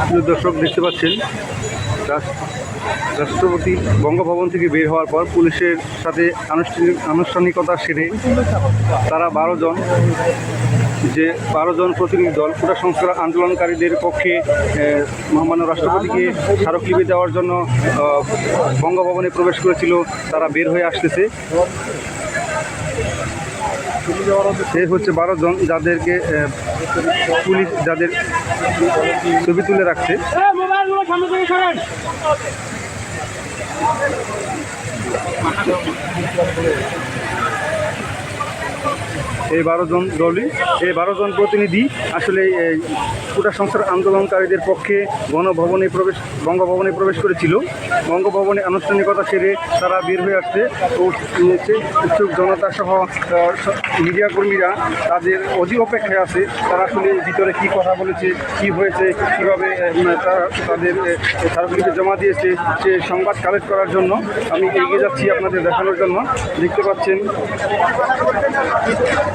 প্রিয় দর্শক, দেখতে পাচ্ছেন রাষ্ট্রপতি বঙ্গভবন থেকে বের হওয়ার পর পুলিশের সাথে আনুষ্ঠানিক আনুষ্ঠানিকতা সেরে তারা বারো জন যে বারো জন প্রতিনিধি দল কোটা সংস্কার আন্দোলনকারীদের পক্ষে মহামান্য রাষ্ট্রপতিকে স্মারকলিপি দেওয়ার জন্য বঙ্গভবনে প্রবেশ করেছিল, তারা বের হয়ে আসতেছে। এই হচ্ছে বারো জন যাদেরকে পুলিশ যাদের ছবি তুলে রাখছে। এই বারো জন দলই, এই বারো জন প্রতিনিধি আসলে এই কোটা সংস্কার আন্দোলনকারীদের পক্ষে গণভবনে প্রবেশ, বঙ্গভবনে প্রবেশ করেছিল। বঙ্গভবনে আনুষ্ঠানিকতা সেরে তারা বের হয়ে আসছে হচ্ছে উৎসুক জনতা সহ মিডিয়া কর্মীরা তাদের অধি অপেক্ষায় আছে, তারা আসলে ভিতরে কি কথা বলেছে, কি হয়েছে, কীভাবে তারা তাদের স্মারকলিপি জমা দিয়েছে, সে সংবাদ কালেক্ট করার জন্য আমি এগিয়ে যাচ্ছি আপনাদের দেখানোর জন্য। দেখতে পাচ্ছেন।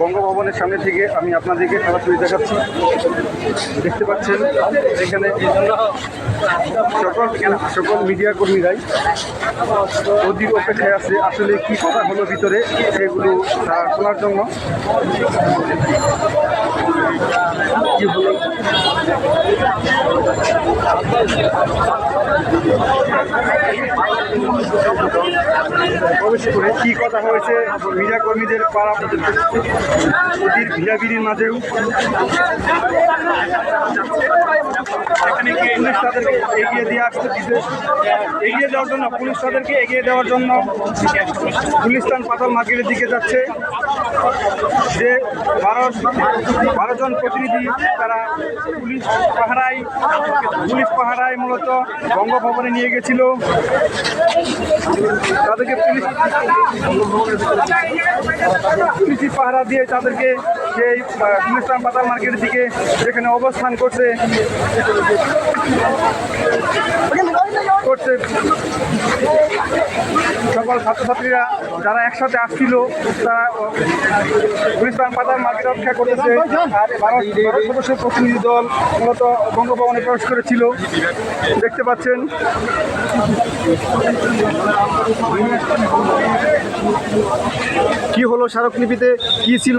বঙ্গভবনের সামনে থেকে আমি আপনাদেরকে সরাসরি দেখাচ্ছি। দেখতে পাচ্ছেন, এখানে সকল সকল মিডিয়া কর্মীরাই অধীর অপেক্ষায় আছে, আসলে কি কথা হলো ভিতরে সেগুলো শোনার জন্য। কি হলো? প্রবেশ করে কি কথা হয়েছে মিডিয়া কর্মীদের পাড়া ভিড়াভিড়ির মাঝেও। এখানে পুলিশ তাদেরকে এগিয়ে দিয়ে আসতে দিতে এগিয়ে যাওয়ার জন্য, পুলিশ তাদেরকে এগিয়ে দেওয়ার জন্য গুলিস্তান পাথর মার্কেটের দিকে যাচ্ছে। যে বারো বারো জন প্রতিনিধি তারা পুলিশ পাহারায় পুলিশ পাহারায় মূলত বঙ্গভবনে নিয়ে গেছিল। তাদেরকে পুলিশ পুলিশি পাহারা দিয়ে তাদেরকে সেই গুলিস্তান পাতাল মার্কেটের দিকে যেখানে অবস্থান করছে করছে। সকল ছাত্রছাত্রীরা যারা একসাথে আসছিল, তারা গুলিস্তান পাতাল মার্কেট রক্ষা করতেছে। আর বারো বারো সদস্যের প্রতিনিধি দল মূলত বঙ্গভবনে প্রবেশ করেছিল। দেখতে পাচ্ছেন। কি হলো স্মারকলিপিতে? কি ছিল?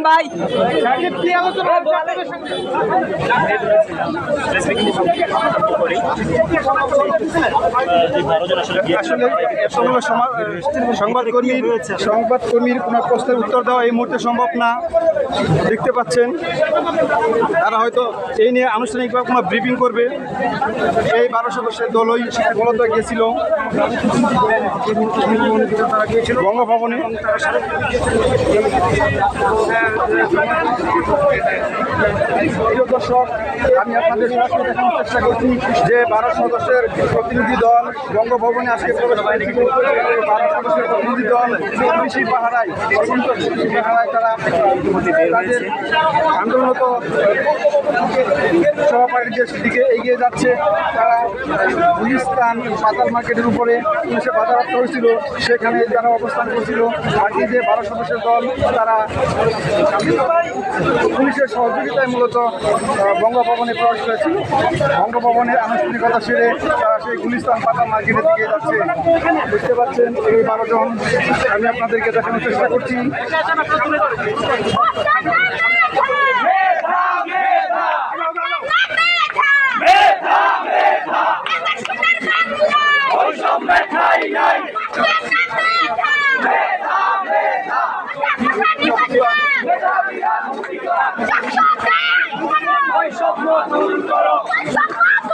বলেন ভাই। সংবাদকর্মীর সংবাদকর্মীর কোনো প্রশ্নের উত্তর দেওয়া এই মুহূর্তে সম্ভব না। দেখতে পাচ্ছেন, তারা হয়তো এই নিয়ে আনুষ্ঠানিকভাবে কোনো ব্রিফিং করবে। এই বারো সদস্যের দলই মূলত গেছিল বঙ্গভবনে। দর্শক, আমি আপনাদের সরাসরি দেখানোর চেষ্টা করছি যে বারো সদস্যের প্রতিনিধি দল বঙ্গভবনে আজকে প্রবেশ বারো সদস্যের প্রতিনিধি দল পুলিশি পাহারায় পুলিশি পাহারায় তারা তাদের আন্দোলনত সহপাঠীদের দিকে এগিয়ে যাচ্ছে। তারা গুলিস্তান পাতাল মার্কেটের উপরে পুলিশে বাধাপ্রাপ্ত হয়েছিল। সেখানে যারা অবস্থান করছিল, বাকি যে বারো সদস্যের দল, তারা পুলিশের সহযোগিতায় মূলত বঙ্গভবনে প্রবেশ করেছিল বঙ্গভবনের আনুষ্ঠানিকতা সেরে তারা সেই গুলিস্তান পাতা মার্কেটের দিয়ে যাচ্ছে। বুঝতে পারছেন, এই বারো জন, আমি আপনাদেরকে দেখানোর চেষ্টা করছি।